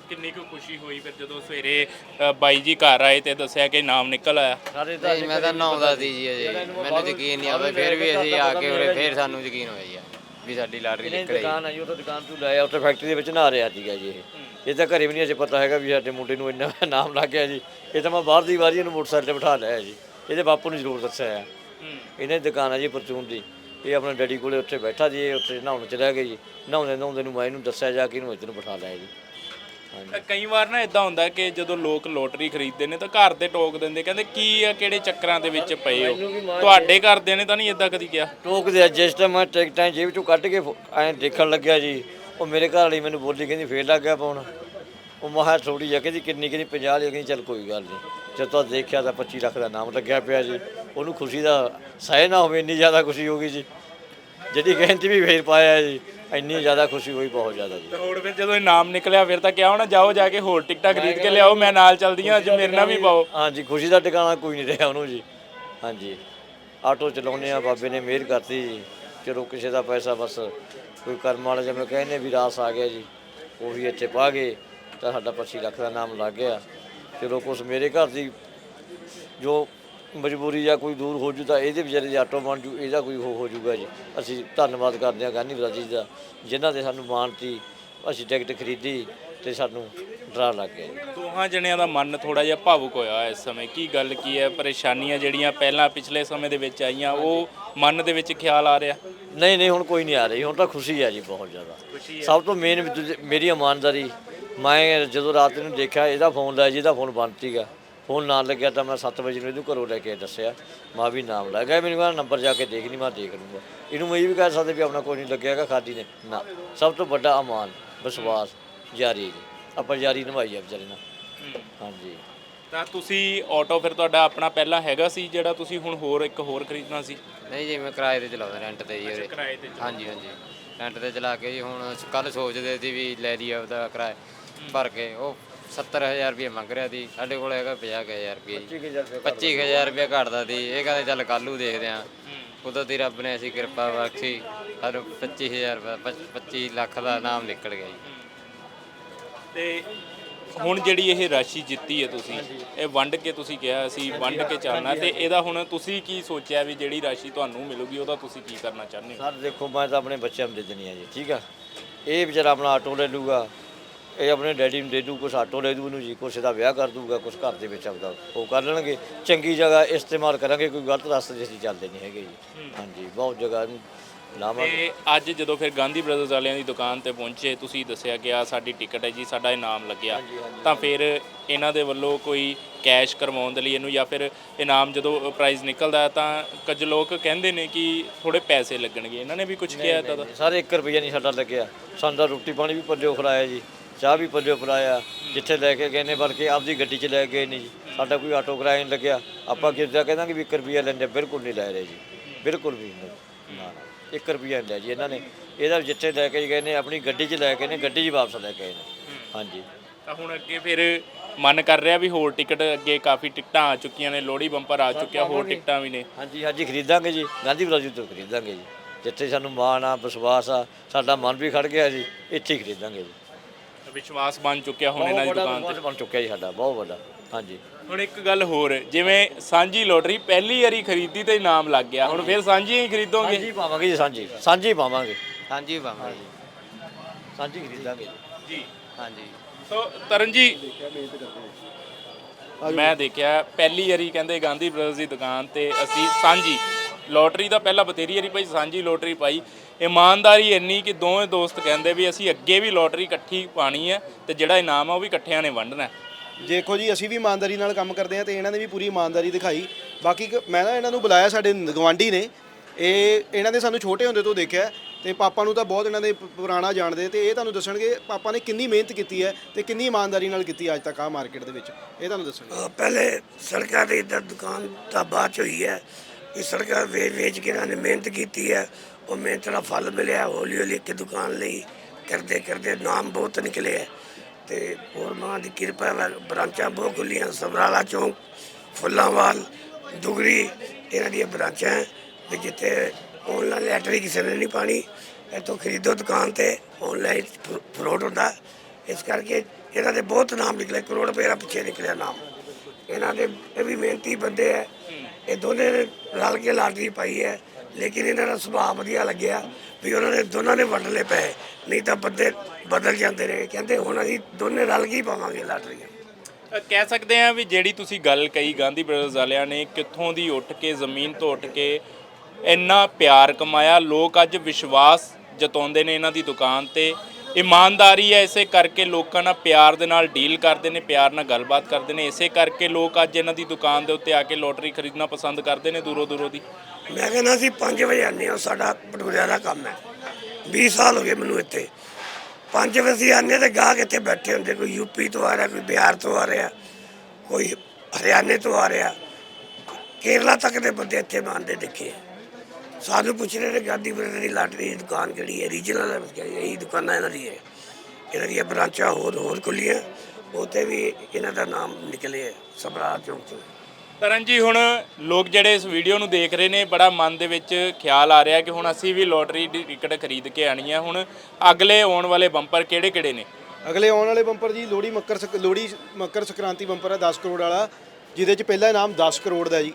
ਕਿੰਨੀ ਕੁ ਖੁਸ਼ੀ ਹੋਈ ਫਿਰ ਜਦੋਂ ਸਵੇਰੇ ਅ, ਬਾਈ ਜੀ ਘਰ ਆਏ ਤੇ ਦੱਸਿਆ ਕਿ ਇਨਾਮ ਨਿਕਲ ਆਇਆ? ਸਾਰੇ ਨਹੀਂ ਮੈਂ ਤਾਂ ਨਹਾਉਂਦਾ ਸੀ ਜੀ ਅਜੇ। ਮੈਨੂੰ ਯਕੀਨ ਨਹੀਂ ਆਉਂਦਾ। ਫਿਰ ਵੀ ਅਸੀਂ ਆ ਕੇ ਉਰੇ ਫਿਰ ਸਾਨੂੰ ਯਕੀਨ ਹੋਇਆ ਜੀ ਵੀ ਸਾਡੀ ਲਾਟਰੀ ਇਹਨੇ ਨਿਕਲ ਆਈ। ਦੁਕਾਨ ਆ ਜੀ ਉਹ ਤਾਂ ਦੁਕਾਨ ਤੋਂ ਲਾਇਆ ਉੱਥੇ ਫੈਕਟਰੀ ਦੇ ਵਿੱਚ ਨਹਾ ਰਿਹਾ ਸੀਗਾ ਜੀ ਇਹ। ਇਹ ਤਾਂ ਘਰੇ ਵੀ ਨਹੀਂ ਅਜੇ ਪਤਾ ਹੈਗਾ ਵੀ ਸਾਡੇ ਮੁੰਡੇ ਨੂੰ ਇੰਨਾ [laughs] ਨਾਮ ਲੱਗ ਗਿਆ ਜੀ। ਇਹ ਤਾਂ ਮੈਂ ਬਾਹਰ ਦੀ ਵਾਰੀ ਇਹਨੂੰ ਮੋਟਰਸਾਈਕਲ ਤੇ ਬਿਠਾ ਲਿਆ ਜੀ। ਇਹਦੇ ਬਾਪੂ ਨੂੰ ਜ਼ਰੂਰ ਦੱਸਿਆ ਹੈ। ਇਹਨੇ ਦੁਕਾਨ ਆ ਜੀ ਪਰਚੂਨ ਦੀ। ਇਹ ਆਪਣੇ ਡੈਡੀ ਕੋਲੇ ਉੱਥੇ ਬੈਠਾ ਜੀ ਇਹ ਉੱਥੇ ਨਹਾਉਣ ਚਲਾ ਗਿਆ ਜੀ। ਨਹਾਉਂਦੇ ਨਹਾਉਂਦੇ ਨੂੰ ਮੈਂ ਇਹਨੂੰ ਦੱਸਿਆ ਜਾ ਕੇ ਇਹਨੂੰ ਇੱਧਰ ਨੂੰ ਬਿਠਾ ਲਿਆ ਜੀ। ਕਈ ਵਾਰ ਨਾ ਇਦਾਂ ਹੁੰਦਾ ਕਿ ਜਦੋਂ ਲੋਕ ਲੋਟਰੀ ਖਰੀਦਦੇ ਨੇ ਤਾਂ ਘਰ ਦੇ ਟੋਕ ਦਿੰਦੇ ਕਹਿੰਦੇ ਕੀ ਆ ਕਿਹੜੇ ਚੱਕਰਾਂ ਦੇ ਵਿੱਚ ਪਏ ਹੋ? ਤੁਹਾਡੇ ਘਰਦਿਆਂ ਨੇ ਤਾਂ ਨਹੀਂ ਇਦਾਂ ਕਦੀ ਕਿਹਾ? ਟੋਕਦੇ ਆ ਜਿਸ ਟਾਈਮ ਮੈਂ ਟਿਕਟਾਂ ਜੇਬ ਚੋਂ ਕੱਢ ਕੇ ਐਂ ਦੇਖਣ ਲੱਗਿਆ ਜੀ ਉਹ ਮੇਰੇ ਘਰ ਵਾਲੀ ਮੈਨੂੰ ਬੋਲੀ ਕਹਿੰਦੀ ਫੇਰ ਲੱਗ ਗਿਆ ਪਾਉਣ। ਉਹ ਮਹਾ ਥੋੜੀ ਜਿਹੀ ਕਹਿੰਦੀ ਕਿੰਨੀ ਕਹਿੰਦੀ 50 ਲਈ ਕਹਿੰਦੀ ਚੱਲ ਕੋਈ ਗੱਲ ਨਹੀਂ। ਜਦ ਤੋਂ ਦੇਖਿਆ ਤਾਂ 25 ਲੱਖ ਦਾ ਨਾਮ ਲੱਗਿਆ ਪਿਆ ਜੀ। ਉਹਨੂੰ ਖੁਸ਼ੀ ਦਾ ਸਹਿ ਨਾ ਹੋਵੇ ਇੰਨੀ ਜ਼ਿਆਦਾ ਖੁਸ਼ੀ ਹੋ ਗਈ ਜੀ। ਜਿਹੜੀ ਕਹਿੰਦੀ ਵੀ ਫੇਰ ਪਾਇਆ ਜੀ। ਇੰਨੀ ਜ਼ਿਆਦਾ ਖੁਸ਼ੀ ਹੋਈ ਬਹੁਤ ਜ਼ਿਆਦਾ ਜੀ। ਤੇ ਹੋਰ ਫਿਰ ਜਦੋਂ ਇਨਾਮ ਨਿਕਲਿਆ ਫਿਰ ਤਾਂ ਕਿਹਾ ਹੋਣਾ ਜਾਓ ਜਾ ਕੇ ਹੋਰ ਟਿਕਟਾਂ ਖਰੀਦ ਕੇ ਲਿਆਓ ਮੈਂ ਨਾਲ ਚੱਲਦੀ ਹਾਂ ਅੱਜ ਮੇਰੇ ਨਾਲ ਵੀ ਪਾਓ। ਹਾਂਜੀ ਖੁਸ਼ੀ ਦਾ ਟਿਕਾਣਾ ਕੋਈ ਨਹੀਂ ਰਿਹਾ ਉਹਨੂੰ ਜੀ। ਹਾਂਜੀ ਆਟੋ ਚਲਾਉਂਦੇ ਆ ਬਾਬੇ ਨੇ ਮਿਹਰ ਕਰਤੀ ਜੀ। ਚਲੋ ਕਿਸੇ ਦਾ ਪੈਸਾ ਬਸ ਕੋਈ ਕਰਮ ਵਾਲਾ ਜਿਵੇਂ ਕਹਿੰਦੇ ਵੀ ਰਾਸ ਆ ਗਿਆ ਜੀ ਉਹ ਵੀ ਇੱਥੇ ਪਾ ਗਏ ਤਾਂ ਸਾਡਾ 25 ਲੱਖ ਦਾ ਨਾਮ ਲੱਗ ਗਿਆ। ਚਲੋ ਕੁਛ ਮੇਰੇ ਘਰ ਦੀ ਜੋ ਮਜਬੂਰੀ ਜਾਂ ਕੋਈ ਦੂਰ ਹੋ ਜੂ ਤਾਂ ਇਹਦੇ ਵਿਚਾਰੇ ਦੇ ਆਟੋ ਬਣ ਜੂ ਇਹਦਾ ਕੋਈ ਹੋ ਹੋ ਜੂਗਾ ਜੀ। ਅਸੀਂ ਧੰਨਵਾਦ ਕਰਦੇ ਹਾਂ ਗਾਂਧੀ ਬਰਾਜੀ ਦਾ ਜਿਨ੍ਹਾਂ ਦੇ ਸਾਨੂੰ ਮਾਨਤੀ ਅਸੀਂ ਟਿਕਟ ਖਰੀਦੀ ਤੇ ਸਾਨੂੰ ਡਰਾ ਲੱਗ ਗਿਆ ਜੀ। ਦੋਹਾਂ ਜਣਿਆਂ ਦਾ ਮਨ ਥੋੜਾ ਜਿਹਾ ਭਾਵੁਕ ਹੋਇਆ ਇਸ ਸਮੇਂ। ਕੀ ਗੱਲ ਕੀ ਹੈ? ਪਰੇਸ਼ਾਨੀਆਂ ਜਿਹੜੀਆਂ ਪਹਿਲਾਂ ਪਿਛਲੇ ਸਮੇਂ ਦੇ ਵਿੱਚ ਆਈਆਂ ਉਹ ਮਨ ਦੇ ਵਿੱਚ ਖਿਆਲ ਆ ਰਿਹਾ? ਨਹੀਂ ਨਹੀਂ ਹੁਣ ਕੋਈ ਨਹੀਂ ਆ ਰਹੀ ਹੁਣ ਤਾਂ ਖੁਸ਼ੀ ਹੈ ਜੀ ਬਹੁਤ ਜ਼ਿਆਦਾ। ਸਭ ਤੋਂ ਮੇਨ ਮੇਰੀ ਇਮਾਨਦਾਰੀ ਮੈਂ ਜਦੋਂ ਰਾਤ ਨੂੰ ਦੇਖਿਆ ਇਹਦਾ ਫੋਨ ਲਾਇਆ ਜਿਹਦਾ ਫੋਨ ਬੰਦ ਸੀਗਾ। ਫੋਨ ਨਾਲ ਲੱਗਿਆ ਤਾਂ ਮੈਂ 7 ਵਜੇ ਨੂੰ ਇਹਨੂੰ ਘਰੋਂ ਲੈ ਕੇ ਦੱਸਿਆ। ਮਾਂ ਵੀ ਨਾਮ ਲੱਗ ਗਿਆ ਮੈਨੂੰ ਕਹਿੰਦਾ ਨੰਬਰ ਜਾ ਕੇ ਦੇਖ ਨਹੀਂ ਮੈਂ ਦੇਖ ਲੂੰਗਾ ਇਹਨੂੰ ਮੈਂ ਇਹ ਵੀ ਕਹਿ ਸਕਦਾ ਵੀ ਆਪਣਾ ਕੋਈ ਨਹੀਂ ਲੱਗਿਆਗਾ ਖਾਦੀ ਨੇ। ਨਾ ਸਭ ਤੋਂ ਵੱਡਾ ਅਮਾਨ ਵਿਸ਼ਵਾਸ ਜਾਰੀ ਜੀ। ਆਪਾਂ ਜਾਰੀ ਨਿਭਾਈ ਆ ਵਿਚਾਰੇ ਨਾਲ। ਹਾਂਜੀ। ਤਾਂ ਤੁਸੀਂ ਆਟੋ ਫਿਰ ਤੁਹਾਡਾ ਆਪਣਾ ਪਹਿਲਾਂ ਹੈਗਾ ਸੀ ਜਿਹੜਾ ਤੁਸੀਂ ਹੁਣ ਹੋਰ ਇੱਕ ਹੋਰ ਖਰੀਦਣਾ ਸੀ? ਨਹੀਂ ਜੀ ਮੈਂ ਕਿਰਾਏ ਤੇ ਚਲਾਉਂਦਾ ਰੈਂਟ ਤੇ ਜੀ ਉਰੇ। ਕਿਰਾਏ ਤੇ ਹਾਂਜੀ ਹਾਂਜੀ। ਰੈਂਟ ਤੇ ਚਲਾ ਕੇ ਜੀ ਹੁਣ ਕੱਲ ਸੋਚਦੇ ਸੀ ਵੀ ਲੈ ਲਈਏ ਉਹਦਾ ਕਿਰਾਇਆ ਭਰ ਕੇ। ਉਹ 70000 ਰੁਪਏ ਮੰਗ ਰਿਹਾ ਸੀ ਸਾਡੇ ਕੋਲ ਹੈਗਾ 50000 ਰੁਪਏ ਜੀ। 25000 ਰੁਪਏ ਘਟਦਾ ਸੀ ਇਹ ਕਹਿੰਦੇ ਚੱਲ ਕੱਲੂ ਦੇਖਦੇ ਆਂ ਉਦੋਂ ਦੀ ਰੱਬ ਨੇ ਅਸੀਂ ਕਿਰਪਾ ਬਖਸ਼ੀ ਸਾਨੂੰ 25000 ਰੁਪਏ 25 ਲੱਖ ਦਾ ਨਾਮ ਨਿਕਲ ਗਿਆ ਜੀ। ਤੇ ਹੁਣ ਜਿਹੜੀ ਇਹ ਰਾਸ਼ੀ ਜਿੱਤੀ ਹੈ ਤੁਸੀਂ ਇਹ ਵੰਡ ਕੇ ਤੁਸੀਂ ਕਿਹਾ ਅਸੀਂ ਵੰਡ ਕੇ ਚੱਲਣਾ। ਤੇ ਇਹਦਾ ਹੁਣ ਤੁਸੀਂ ਕੀ ਸੋਚਿਆ ਵੀ ਜਿਹੜੀ ਰਾਸ਼ੀ ਤੁਹਾਨੂੰ ਮਿਲੂਗੀ ਉਹਦਾ ਤੁਸੀਂ ਕੀ ਕਰਨਾ ਚਾਹੁੰਦੇ ਹੋ? ਸਰ ਦੇਖੋ ਮੈਂ ਤਾਂ ਆਪਣੇ ਬੱਚਿਆਂ ਨੂੰ ਦੇ ਦੇਣੀ ਆ ਜੀ ਠੀਕ ਆ? ਇਹ ਵਿਚਾਰਾ ਆਪਣਾ ਆਟੋ ਲੈ ਲੂਗਾ ਇਹ ਆਪਣੇ ਡੈਡੀ ਨੂੰ ਦੇ ਦੂ ਕੁਛ ਆਟੋ ਲੈ ਦੂ ਇਹਨੂੰ ਜੀ ਕੁਛ ਦਾ ਵਿਆਹ ਕਰ ਦੂਗਾ ਕੁਛ ਘਰ ਦੇ ਵਿੱਚ ਆਪਦਾ ਉਹ ਕਰ ਲੈਣਗੇ। ਚੰਗੀ ਜਗ੍ਹਾ ਇਸਤੇਮਾਲ ਕਰਾਂਗੇ ਕੋਈ ਗਲਤ ਰਸਤੇ 'ਚ ਅਸੀਂ ਚੱਲਦੇ ਨਹੀਂ ਹੈਗੇ ਜੀ। ਹਾਂਜੀ ਬਹੁਤ ਜਗ੍ਹਾ ਨੂੰ ਲਾਵਾਂਗੇ। ਤੇ ਅੱਜ ਜਦੋਂ ਫਿਰ ਗਾਂਧੀ ਬ੍ਰਦਰਜ਼ ਵਾਲਿਆਂ ਦੀ ਦੁਕਾਨ ਤੇ ਪਹੁੰਚੇ ਤੁਸੀਂ ਦੱਸਿਆ ਕਿ ਆ ਸਾਡੀ ਟਿਕਟ ਹੈ ਜੀ ਸਾਡਾ ਇਨਾਮ ਲੱਗਿਆ। ਤਾਂ ਫਿਰ ਇਹਨਾਂ ਦੇ ਵੱਲੋਂ ਕੋਈ ਕੈਸ਼ ਕਰਵਾਉਣ ਦੇ ਲਈ ਇਹਨੂੰ ਜਾਂ ਫਿਰ ਇਨਾਮ ਜਦੋਂ ਪ੍ਰਾਈਜ਼ ਨਿਕਲਦਾ ਹੈ ਤਾਂ ਕੁਝ ਲੋਕ ਕਹਿੰਦੇ ਨੇ ਕਿ ਥੋੜੇ ਪੈਸੇ ਲੱਗਣਗੇ। ਇਹਨਾਂ ਨੇ ਵੀ ਕੁਝ ਕਿਹਾ ਤਾਂ ਸਾਰੇ 1 ਰੁਪਈਆ ਨਹੀਂ ਸਾਡਾ ਲੱਗਿਆ। ਸਾਨੂੰ ਤਾਂ ਰੋਟੀ ਪਾਣੀ ਵੀ ਪੱਲਿਓ ਖਿਲਾਇਆ ਜੀ। ਚਾਹ ਵੀ ਪੱਲਿਓ ਪਿਲਾਇਆ ਜਿੱਥੇ ਲੈ ਕੇ ਗਏ ਨੇ ਬਲਕਿ ਆਪਦੀ ਗੱਡੀ 'ਚ ਲੈ ਗਏ ਨਹੀਂ ਜੀ। ਸਾਡਾ ਕੋਈ ਆਟੋ ਕਿਰਾਇਆ ਨਹੀਂ ਲੱਗਿਆ। ਆਪਾਂ ਕਿਰਦਾ ਕਹਿੰਦਾ ਕਿ 1 ਰੁਪਈਆ ਲੈਂਦੇ ਬਿਲਕੁਲ ਨਹੀਂ ਲੈ ਰਹੇ ਜੀ। ਬਿਲਕੁਲ ਵੀ ਨਹੀਂ। ਨਾ ਨਾ 1 ਰੁਪਈਆ ਨਹੀਂ ਲਿਆ ਜੀ ਇਹਨਾਂ ਨੇ। ਇਹਦਾ ਜਿੱਥੇ ਲੈ ਕੇ ਗਏ ਨੇ ਆਪਣੀ ਗੱਡੀ 'ਚ ਲੈ ਕੇ ਨੇ ਗੱਡੀ 'ਚ ਵਾਪਸ ਲੈ ਕੇ ਆਏ ਨੇ। ਹਾਂਜੀ। ਤਾਂ ਹੁਣ ਅੱਗੇ ਫਿਰ ਮਨ ਕਰ ਰਿਹਾ ਵੀ ਹੋਰ ਟਿਕਟ ਅੱਗੇ ਕਾਫੀ ਟਿਕਟਾਂ ਆ ਚੁੱਕੀਆਂ ਨੇ ਲੋਹੜੀ ਬੰਪਰ ਆ ਚੁੱਕਿਆ ਹੋਰ ਟਿਕਟਾਂ ਵੀ ਨੇ। ਹਾਂਜੀ ਹਾਂਜੀ ਖਰੀਦਾਂਗੇ ਜੀ। ਗਾਂਧੀ ਬਰਾਜੀ ਤੋਂ ਖਰੀਦਾਂਗੇ ਜੀ। ਜਿੱਥੇ ਸਾਨੂੰ ਮਾਣ ਆ ਵਿਸ਼ਵਾਸ ਆ ਸਾਡਾ ਮਨ ਵੀ ਖੜ ਗਿਆ ਜੀ ਇੱਥੇ ਹੀ ਖਰੀਦਾਂਗੇ ਜੀ। ਵਿਸ਼ਵਾਸ ਬਣ ਚੁੱਕਿਆ ਹੁਣ ਇਹਨਾਂ ਦੀ ਬਹੁਤ ਵੱਡਾ ਦੁਕਾਨ ਤੇ। ਵਿਸ਼ਵਾਸ ਬਣ ਚੁੱਕਿਆ ਜੀ ਸਾਡਾ ਬਹੁਤ ਵੱਡਾ ਹਾਂਜੀ। ਹੁਣ ਇੱਕ ਗੱਲ ਹੋਰ ਜਿਵੇਂ ਸਾਂਝੀ ਲੋਟਰੀ ਪਹਿਲੀ ਵਾਰੀ ਖਰੀਦੀ ਤੇ ਇਨਾਮ ਲੱਗ ਗਿਆ ਹੁਣ ਫਿਰ ਸਾਂਝੀ ਹੀ ਖਰੀਦੋਗੇ? ਸਾਂਝੀ ਪਾਵਾਂਗੇ ਜੀ ਸਾਂਝੀ ਸਾਂਝੀ ਪਾਵਾਂਗੇ। ਹਾਂਜੀ ਬਾਬਾ ਜੀ। ਸਾਂਝੀ ਖਰੀਦਾਂਗੇ ਜੀ। ਹਾਂਜੀ। ਸੋ ਤਰਨ ਜੀ ਮੈਂ ਦੇਖਿਆ ਪਹਿਲੀ ਵਾਰੀ ਕਹਿੰਦੇ ਗਾਂਧੀ ਬ੍ਰਦਰਜ਼ ਦੀ ਦੁਕਾਨ ਤੇ ਅਸੀਂ ਸਾਂਝੀ ਲੋਟਰੀ ਦਾ ਪਹਿਲਾਂ ਬਤੇਰੀ ਵਾਰੀ ਭਾਈ ਸਾਂਝੀ ਲੋਟਰੀ ਪਾਈ। ਇਮਾਨਦਾਰੀ ਇੰਨੀ ਕਿ ਦੋਵੇਂ ਦੋਸਤ ਕਹਿੰਦੇ ਵੀ ਅਸੀਂ ਅੱਗੇ ਵੀ ਲੋਟਰੀ ਇਕੱਠੀ ਪਾਣੀ ਹੈ ਤੇ ਜਿਹੜਾ ਇਨਾਮ ਆ ਉਹ ਵੀ ਇਕੱਠਿਆਂ ਨੇ ਵੰਡਣਾ ਹੈ। ਦੇਖੋ ਜੀ ਅਸੀਂ ਵੀ ਇਮਾਨਦਾਰੀ ਨਾਲ ਕੰਮ ਕਰਦੇ ਹਾਂ ਤੇ ਇਹਨਾਂ ਨੇ ਵੀ ਪੂਰੀ ਇਮਾਨਦਾਰੀ ਦਿਖਾਈ। ਬਾਕੀ ਕ- ਮੈਂ ਨਾ ਇਹਨਾਂ ਨੂੰ ਬੁਲਾਇਆ ਸਾਡੇ ਗਵਾਂਢੀ ਨੇ। ਇਹ ਇਹਨਾਂ ਦੇ ਸਾਨੂੰ ਛੋਟੇ ਹੁੰਦੇ ਤੋਂ ਦੇਖਿਆ ਤੇ ਪਾਪਾ ਨੂੰ ਤਾਂ ਬਹੁਤ ਇਹਨਾਂ ਦੇ ਪ- ਪੁਰਾਣਾ ਜਾਣਦੇ ਤੇ ਇਹ ਤੁਹਾਨੂੰ ਦੱਸਣਗੇ ਪਾਪਾ ਨੇ ਕਿੰਨੀ ਮਿਹਨਤ ਕੀਤੀ ਹੈ ਤੇ ਕਿੰਨੀ ਇਮਾਨਦਾਰੀ ਨਾਲ ਕੀਤੀ ਅੱਜ ਤੱਕ ਆ ਮਾਰਕੀਟ ਦੇ ਵਿੱਚ। ਇਹ ਤੁਹਾਨੂੰ ਦੱਸਣਗੇ। ਪਹਿਲੇ ਸੜਕਾਂ ਤੇ ਇੱਧਰ ਦੁਕਾਨ ਤਾਂ ਬਾਅਦ ਚ ਹੋਈ ਹੈ। ਇਹ ਸੜਕਾਂ ਵੇਚ ਵੇਚ ਕੇ ਇਹਨਾਂ ਨੇ ਮਿਹਨਤ ਕੀਤੀ ਹੈ। ਉਹ ਮਿਹਨਤ ਦਾ ਫਲ ਮਿਲਿਆ ਹੌਲੀ ਹੌਲੀ ਇੱਕ ਦੁਕਾਨ ਲਈ ਕਰਦੇ ਕਰਦੇ ਨਾਮ ਬਹੁਤ ਨਿਕਲੇ ਹੈ। ਤੇ ਹੋਰ ਮਾਂ ਦੀ ਕਿਰਪਾ ਨਾਲ ਬ੍ਰਾਂਚਾਂ ਬਹੁਤ ਖੁੱਲੀਆਂ ਸਮਰਾਲਾ ਚੌਂਕ, ਫੁੱਲਾਂਵਾਲ, ਦੁਗਰੀ, ਇਹਨਾਂ ਦੀਆਂ ਬ੍ਰਾਂਚਾਂ ਹੈ। ਵੀ ਜਿੱਥੇ ਆਨਲਾਈਨ ਲੈਟਰੀ ਕਿਸੇ ਨੇ ਨਹੀਂ ਪਾਣੀ ਇੱਥੋਂ ਖਰੀਦੋ ਦੁਕਾਨ ਤੇ ਆਨਲਾਈਨ ਫਰੋਡ ਹੁੰਦਾ। ਇਸ ਕਰਕੇ ਇਹਨਾਂ ਦੇ ਬਹੁਤ ਨਾਮ ਨਿਕਲੇ, ਕਰੋੜ ਰੁਪਏ ਦਾ ਪਿੱਛੇ ਨਿਕਲਿਆ ਨਾਮ। ਇਹਨਾਂ ਦੇ, ਇਹ ਵੀ ਮਿਹਨਤੀ ਬੰਦੇ ਹੈ। ਇਹ ਦੋਨੇ ਨੇ ਰਲ ਕੇ ਲਾਟਰੀ ਪਾਈ ਹੈ, ਲੇਕਿਨ ਇਹਨਾਂ ਦਾ ਸੁਭਾਅ ਵਧੀਆ ਲੱਗਿਆ ਵੀ ਉਹਨਾਂ ਨੇ ਦੋਨਾਂ ਨੇ ਵੰਡ ਲਏ ਪਏ, ਨਹੀਂ ਤਾਂ ਬੰਦੇ ਬਦਲ ਜਾਂਦੇ ਨੇ ਕਹਿੰਦੇ ਹੁਣ ਅਸੀਂ ਦੋਨੇ ਰਲ ਕੇ ਹੀ ਪਾਵਾਂਗੇ ਲਾਟਰੀ ਕਹਿ ਸਕਦੇ ਆ ਵੀ ਜਿਹੜੀ ਤੁਸੀਂ ਗੱਲ ਕਹੀ ਗਾਂਧੀ ਬ੍ਰਦਰਜ਼ ਵਾਲਿਆਂ ਨੇ, ਕਿੱਥੋਂ ਦੀ ਉੱਠ ਕੇ, ਜ਼ਮੀਨ ਤੋਂ ਉੱਠ ਕੇ ਇੰਨਾ ਪਿਆਰ ਕਮਾਇਆ, ਲੋਕ ਅੱਜ ਵਿਸ਼ਵਾਸ ਜਤਾਉਂਦੇ ਨੇ ਇਹਨਾਂ ਦੀ ਦੁਕਾਨ ਤੇ। ਇਮਾਨਦਾਰੀ ਹੈ, ਇਸੇ ਕਰਕੇ ਲੋਕਾਂ ਨਾਲ ਪਿਆਰ ਦੇ ਨਾਲ ਡੀਲ ਕਰਦੇ ਨੇ, ਪਿਆਰ ਨਾਲ ਗੱਲਬਾਤ ਕਰਦੇ ਨੇ। ਇਸੇ ਕਰਕੇ ਲੋਕ ਅੱਜ ਇਹਨਾਂ ਦੀ ਦੁਕਾਨ ਦੇ ਉੱਤੇ ਆ ਕੇ ਲੋਟਰੀ ਖਰੀਦਣਾ ਪਸੰਦ ਕਰਦੇ ਨੇ ਦੂਰੋਂ ਦੂਰੋਂ ਦੀ। ਮੈਂ ਕਹਿੰਦਾ ਅਸੀਂ 5 ਵਜੇ ਆਉਂਦੇ ਹਾਂ, ਸਾਡਾ ਭਟੂਰਿਆਂ ਦਾ ਕੰਮ ਹੈ। 20 ਸਾਲ ਹੋ ਗਏ ਮੈਨੂੰ ਇੱਥੇ। 5 ਵਜੇ ਅਸੀਂ ਆਉਂਦੇ ਤੇ ਗਾਹਕ ਇੱਥੇ ਬੈਠੇ ਹੁੰਦੇ, ਕੋਈ ਯੂਪੀ ਤੋਂ ਆ ਰਿਹਾ, ਕੋਈ ਬਿਹਾਰ ਤੋਂ ਆ ਰਿਹਾ, ਕੋਈ ਹਰਿਆਣੇ ਤੋਂ ਆ ਰਿਹਾ। ਕੇਰਲਾ ਤੱਕ ਦੇ ਬੰਦੇ ਇੱਥੇ ਮੰਨਦੇ ਦੇਖੇ। ਸਾਨੂੰ ਪੁੱਛ ਰਹੇ ਨੇ ਗਾਂਧੀ ਬਰਦਰ ਦੀ ਲਾਟਰੀ ਦੀ ਦੁਕਾਨ ਕਿਹੜੀ ਹੈ ਰੀਜਨਲ ਹੈ ਇਹੀ ਦੁਕਾਨਾਂ ਇਹਨਾਂ ਦੀ ਹੈ ਇਹਨਾਂ ਦੀਆਂ ਬ੍ਰਾਂਚਾਂ ਹੋਰ ਹੋਰ ਖੁੱਲੀਆਂ ਉੱਥੇ ਵੀ ਇਹਨਾਂ ਦਾ ਨਾਮ ਨਿਕਲੇ ਹੈ ਸਬਰਾਰ ਚੌਂਕ ਤੋਂ। ਤਰਨ ਜੀ ਹੁਣ ਲੋਕ ਜਿਹੜੇ ਇਸ ਵੀਡੀਓ ਨੂੰ ਦੇਖ ਰਹੇ ਨੇ ਬੜਾ ਮਨ ਦੇ ਵਿੱਚ ਖਿਆਲ ਆ ਰਿਹਾ ਕਿ ਹੁਣ ਅਸੀਂ ਵੀ ਲੋਟਰੀ ਦੀ ਟਿਕਟ ਖਰੀਦ ਕੇ ਆਣੀ ਹੈ ਹੁਣ ਅਗਲੇ ਆਉਣ ਵਾਲੇ ਬੰਪਰ ਕਿਹੜੇ ਕਿਹੜੇ ਨੇ? ਅਗਲੇ ਆਉਣ ਵਾਲੇ ਬੰਪਰ ਜੀ ਲੋਹੜੀ ਮੱਕਰ ਸਕ- ਲੋਹੜੀ ਮੱਕਰ ਸੰਕ੍ਰਾਂਤੀ ਬੰਪਰ ਹੈ 10 ਕਰੋੜ ਵਾਲਾ ਜਿਹਦੇ 'ਚ ਪਹਿਲਾ ਇਨਾਮ 10 ਕਰੋੜ ਦਾ ਜੀ।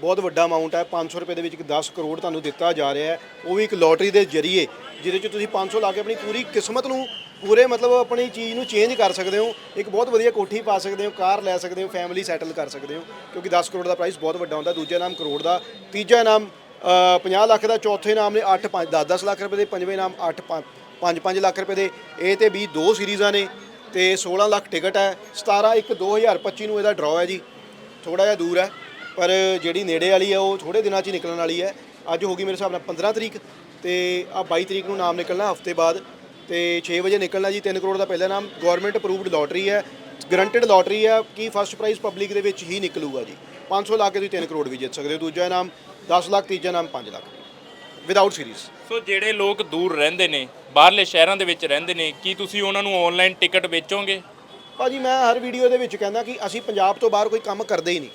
ਬਹੁਤ ਵੱਡਾ ਅਮਾਉਂਟ ਹੈ। 500 ਰੁਪਏ ਦੇ ਵਿੱਚ ਇੱਕ 10 ਕਰੋੜ ਤੁਹਾਨੂੰ ਦਿੱਤਾ ਜਾ ਰਿਹਾ ਹੈ। ਉਹ ਵੀ ਇੱਕ ਲੋਟਰੀ ਦੇ ਜ਼ਰੀਏ ਜਿਹਦੇ 'ਚ ਤੁਸੀਂ 500 ਲਾ ਕੇ ਆਪਣੀ ਪੂਰੀ ਕਿਸਮਤ ਨੂੰ ਪੂਰੇ ਮਤਲਬ ਆਪਣੀ ਚੀਜ਼ ਨੂੰ ਚੇਂਜ ਕਰ ਸਕਦੇ ਹੋ। ਇੱਕ ਬਹੁਤ ਵਧੀਆ ਕੋਠੀ ਪਾ ਸਕਦੇ ਹੋ ਕਾਰ ਲੈ ਸਕਦੇ ਹੋ ਫੈਮਿਲੀ ਸੈਟਲ ਕਰ ਸਕਦੇ ਹੋ। ਕਿਉਂਕਿ 10 ਕਰੋੜ ਦਾ ਪ੍ਰਾਈਸ ਬਹੁਤ ਵੱਡਾ ਹੁੰਦਾ। ਦੂਜਾ ਨਾਮ ਕਰੋੜ ਦਾ। ਤੀਜਾ ਨਾਮ ਅ, 50 ਲੱਖ ਦਾ। ਚੌਥੇ ਇਨਾਮ ਨੇ 8 5 10 10 ਲੱਖ ਰੁਪਏ ਦੇ। ਪੰਜਵੇਂ ਨਾਮ 8 5 5 ਲੱਖ ਰੁਪਏ ਦੇ। ਇਹ ਤੇ ਵੀ ਦੋ ਸੀਰੀਜ਼ਾਂ ਨੇ। ਤੇ 16 ਲੱਖ ਟਿਕਟ ਹੈ। 17 1 2025 ਨੂੰ ਇਹਦਾ ਡਰਾਅ ਹੈ ਜੀ। ਥੋੜਾ ਜਿਹਾ ਦੂਰ ਹੈ। ਪਰ ਜਿਹੜੀ ਨੇੜੇ ਵਾਲੀ ਹੈ ਉਹ ਥੋੜੇ ਦਿਨਾਂ 'ਚ ਹੀ ਨਿਕਲਣ ਵਾਲੀ ਹੈ। ਅੱਜ ਹੋ ਗਈ ਮੇਰੇ ਹਿਸਾਬ ਨਾਲ 15 ਤਰੀਕ ਤੇ ਆ 22 ਤਰੀਕ ਨੂੰ ਨਾਮ ਨਿਕਲਣਾ ਹਫ਼ਤੇ ਬਾਅਦ। ਤੇ 6 ਵਜੇ ਨਿਕਲਣਾ ਜੀ 3 ਕਰੋੜ ਦਾ ਪਹਿਲਾ ਨਾਮ। ਗਵਰਨਮੈਂਟ ਅਪਰੂਵਡ ਲੋਟਰੀ ਹੈ। ਗਰੰਟਡ ਲੋਟਰੀ ਹੈ ਕਿ ਫਸਟ ਪ੍ਰਾਈਜ਼ ਪਬਲਿਕ ਦੇ ਵਿੱਚ ਹੀ ਨਿਕਲੂਗਾ ਜੀ। 500 ਲਾ ਕੇ ਤੁਸੀਂ 3 ਕਰੋੜ ਵੀ ਜਿੱਤ ਸਕਦੇ ਹੋ। ਦੂਜਾ ਇਨਾਮ 10 ਲੱਖ ਤੀਜਾ ਇਨਾਮ 5 ਲੱਖ। ਵਿਦਆਊਟ ਸੀਰੀਜ਼ ਸੋ ਜਿਹੜੇ ਲੋਕ ਦੂਰ ਰਹਿੰਦੇ ਨੇ ਬਾਹਰਲੇ ਸ਼ਹਿਰਾਂ ਦੇ ਵਿੱਚ ਰਹਿੰਦੇ ਨੇ ਕੀ ਤੁਸੀਂ ਉਹਨਾਂ ਨੂੰ ਆਨਲਾਈਨ ਟਿਕਟ ਵੇਚੋਗੇ? ਭਾਜੀ ਮੈਂ ਹਰ ਵੀਡੀਓ ਦੇ ਵਿੱਚ ਕਹਿੰਦਾ ਕਿ ਅਸੀਂ ਪੰਜਾਬ ਤੋਂ ਬਾਹਰ ਕੋਈ ਕੰਮ ਕਰਦੇ ਹੀ ਨਹੀਂ।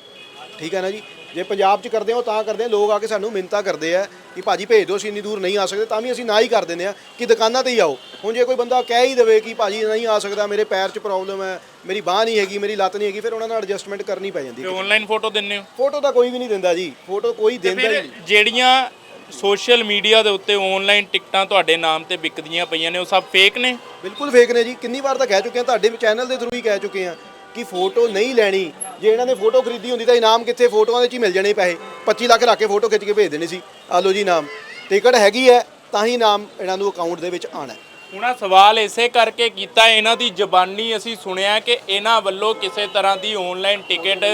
ਠੀਕ ਹੈ ਨਾ ਜੀ? ਜੇ ਪੰਜਾਬ 'ਚ ਕਰਦੇ ਹੋ ਤਾਂ ਕਰਦੇ ਹਾਂ ਲੋਕ ਆ ਕੇ ਸਾਨੂੰ ਮਿੰਤਾ ਕਰਦੇ ਆ ਕਿ ਭਾਜੀ ਭੇਜ ਦਿਓ ਅਸੀਂ ਇੰਨੀ ਦੂਰ ਨਹੀਂ ਆ ਸਕਦੇ ਤਾਂ ਵੀ ਅਸੀਂ ਨਾ ਹੀ ਕਰ ਦਿੰਦੇ ਆ ਕਿ ਦੁਕਾਨਾਂ ਤੇ ਹੀ ਆਓ। ਹੁਣ ਜੇ ਕੋਈ ਬੰਦਾ ਕਹਿ ਹੀ ਦੇਵੇ ਕਿ ਭਾਜੀ ਨਹੀਂ ਆ ਸਕਦਾ ਮੇਰੇ ਪੈਰ 'ਚ ਪ੍ਰੋਬਲਮ ਹੈ ਮੇਰੀ ਬਾਹ ਨਹੀਂ ਹੈਗੀ ਮੇਰੀ ਲੱਤ ਨਹੀਂ ਹੈਗੀ ਫਿਰ ਉਹਨਾਂ ਨਾਲ ਐਡਜਸਟਮੈਂਟ ਕਰਨੀ ਪੈ ਜਾਂਦੀ ਤੇ ਆਨਲਾਈਨ ਫੋਟੋ ਦਿੰਨੇ ਹੋ? ਫੋਟੋ ਤਾਂ ਕੋਈ ਵੀ ਨਹੀਂ ਦਿੰਦਾ ਜੀ। ਫੋਟੋ ਕੋਈ ਦਿੰਦਾ ਹੀ ਫਿਰ ਨਹੀਂ। ਜਿਹੜੀਆਂ ਸੋਸ਼ਲ ਮੀਡੀਆ ਦੇ ਉੱਤੇ ਆਨਲਾਈਨ ਟਿਕਟਾਂ ਤੁਹਾਡੇ ਨਾਮ ਤੇ ਵਿਕਦੀਆਂ ਪਈਆਂ ਨੇ ਉਹ ਸਭ ਫੇਕ ਨੇ? ਬਿਲਕੁਲ ਫੇਕ ਨੇ ਜੀ। ਕਿੰਨੀ ਵਾਰ ਤਾਂ ਕਹਿ ਚੁੱਕੇ ਆ ਤੁਹਾਡੇ ਚੈਨਲ ਦੇ ਥਰੂ ਹੀ ਕਹਿ ਚੁੱਕੇ ਆ। ਕਿ ਫੋਟੋ ਨਹੀਂ ਲੈਣੀ। ਜੇ ਇਹਨਾਂ ਨੇ ਫੋਟੋ ਖਰੀਦੀ ਹੁੰਦੀ ਤਾਂ ਇਨਾਮ ਕਿੱਥੇ ਫੋਟੋਆਂ ਦੇ ਚ ਹੀ ਮਿਲ ਜਾਣੇ ਪੈਸੇ। 25 ਲੱਖ ਰੱਖ ਕੇ ਫੋਟੋ ਖਿੱਚ ਕੇ ਭੇਜ ਦੇਣੀ ਸੀ। ਆ ਲਓ ਜੀ ਇਨਾਮ। ਟਿਕਟ ਹੈਗੀ ਹੈ, ਤਾਂ ਹੀ ਇਨਾਮ ਇਹਨਾਂ ਨੂੰ ਅਕਾਊਂਟ ਦੇ ਵਿੱਚ ਆਣਾ ਹੈ। ਹੁਣ ਆਹ ਸਵਾਲ ਇਸੇ ਕਰਕੇ ਕੀਤਾ ਇਹਨਾਂ ਦੀ ਜ਼ਬਾਨੀ ਅਸੀਂ ਸੁਣਿਆ ਕਿ ਇਹਨਾਂ ਵੱਲੋਂ ਕਿਸੇ ਤਰ੍ਹਾਂ ਦੀ ਆਨਲਾਈਨ ਟਿਕਟ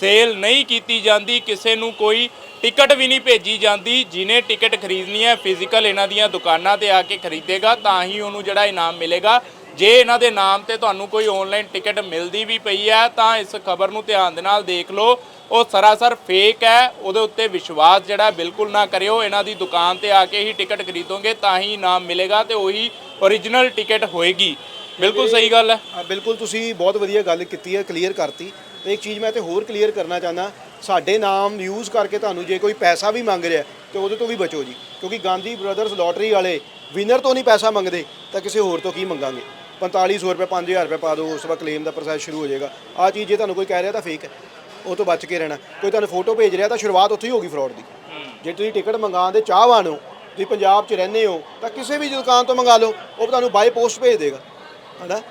ਸੇਲ ਨਹੀਂ ਕੀਤੀ ਜਾਂਦੀ। ਕਿਸੇ ਨੂੰ ਕੋਈ ਟਿਕਟ ਵੀ ਨਹੀਂ ਭੇਜੀ ਜਾਂਦੀ। ਜਿਨੇ ਟਿਕਟ ਖਰੀਦਣੀ ਹੈ ਫਿਜ਼ੀਕਲ ਇਹਨਾਂ ਦੀਆਂ ਦੁਕਾਨਾਂ ਤੇ ਆ ਕੇ ਖਰੀਦੇਗਾ, ਤਾਂ ਹੀ ਉਹਨੂੰ ਜਿਹੜਾ ਇਨਾਮ ਮਿਲੇਗਾ। ਜੇ ਇਹਨਾਂ ਦੇ ਨਾਮ ਤੇ ਤੁਹਾਨੂੰ ਕੋਈ ਆਨਲਾਈਨ ਟਿਕਟ ਮਿਲਦੀ ਵੀ ਪਈ ਹੈ ਤਾਂ ਇਸ ਖਬਰ ਨੂੰ ਧਿਆਨ ਦੇ ਨਾਲ ਦੇਖ ਲਓ। ਉਹ ਸਰਾਸਰ ਫੇਕ ਹੈ ਉਹਦੇ ਉੱਤੇ ਵਿਸ਼ਵਾਸ ਜਿਹੜਾ ਬਿਲਕੁਲ ਨਾ ਕਰਿਓ। ਇਹਨਾਂ ਦੀ ਦੁਕਾਨ ਤੇ ਆ ਕੇ ਹੀ ਟਿਕਟ ਖਰੀਦੋਗੇ ਤਾਂ ਹੀ ਇਨਾਮ ਮਿਲੇਗਾ ਤੇ ਉਹੀ ਓਰੀਜਨਲ ਟਿਕਟ ਹੋਏਗੀ। ਬਿਲਕੁਲ ਸਹੀ ਗੱਲ ਹੈ। ਬਿਲਕੁਲ ਤੁਸੀਂ ਬਹੁਤ ਵਧੀਆ ਗੱਲ ਕੀਤੀ ਹੈ ਕਲੀਅਰ ਕਰਤੀ। ਤੇ ਇੱਕ ਚੀਜ਼ ਮੈਂ ਤੇ ਹੋਰ ਕਲੀਅਰ ਕਰਨਾ ਚਾਹੁੰਦਾ। ਸਾਡੇ ਨਾਮ ਯੂਜ਼ ਕਰਕੇ ਤੁਹਾਨੂੰ ਜੇ ਕੋਈ ਪੈਸਾ ਵੀ ਮੰਗ ਰਿਹਾ ਤੇ ਉਹਦੇ ਤੋਂ ਵੀ ਬਚੋ ਜੀ। ਕਿਉਂਕਿ ਗਾਂਧੀ ਬ੍ਰਦਰਸ ਲੋਟਰੀ ਵਾਲੇ ਵਿਨਰ ਤੋਂ ਨਹੀਂ ਪੈਸਾ ਮੰਗਦੇ ਤਾਂ ਕਿਸੇ ਹੋਰ ਤੋਂ ਕੀ ਮੰਗਾਂਗੇ? 4500 ਰੁਪਏ 5000 ਰੁਪਏ ਪਾ ਦਿਓ, ਉਸ ਤੋਂ ਬਾਅਦ ਕਲੇਮ ਦਾ ਪ੍ਰੋਸੈਸ ਸ਼ੁਰੂ ਹੋ ਜਾਏਗਾ। ਆ ਚੀਜ਼ ਜੇ ਤੁਹਾਨੂੰ ਕੋਈ ਕਹਿ ਰਿਹਾ ਤਾਂ ਫੇਕ ਹੈ। ਉਹ ਤੋਂ ਬਚ ਕੇ ਰਹਿਣਾ। ਕੋਈ ਤੁਹਾਨੂੰ ਫੋਟੋ ਭੇਜ ਰਿਹਾ ਤਾਂ ਸ਼ੁਰੂਆਤ ਉੱਥੇ ਹੀ ਹੋਗੀ ਫਰਾਡ ਦੀ। ਜੇ ਤੁਸੀਂ ਟਿਕਟ ਮੰਗਾਉਣ ਦੇ ਚਾਹਵਾਨ ਹੋ, ਤੁਸੀਂ ਪੰਜਾਬ 'ਚ ਰਹਿੰਦੇ ਹੋ, ਤਾਂ ਕਿਸੇ ਵੀ ਦੁਕਾਨ ਤੋਂ ਮੰਗਾ ਲਓ। ਉਹ ਤੁਹਾਨੂੰ ਬਾਈ ਪੋਸਟ ਭੇਜ ਦੇਗਾ। ਹਨਾ?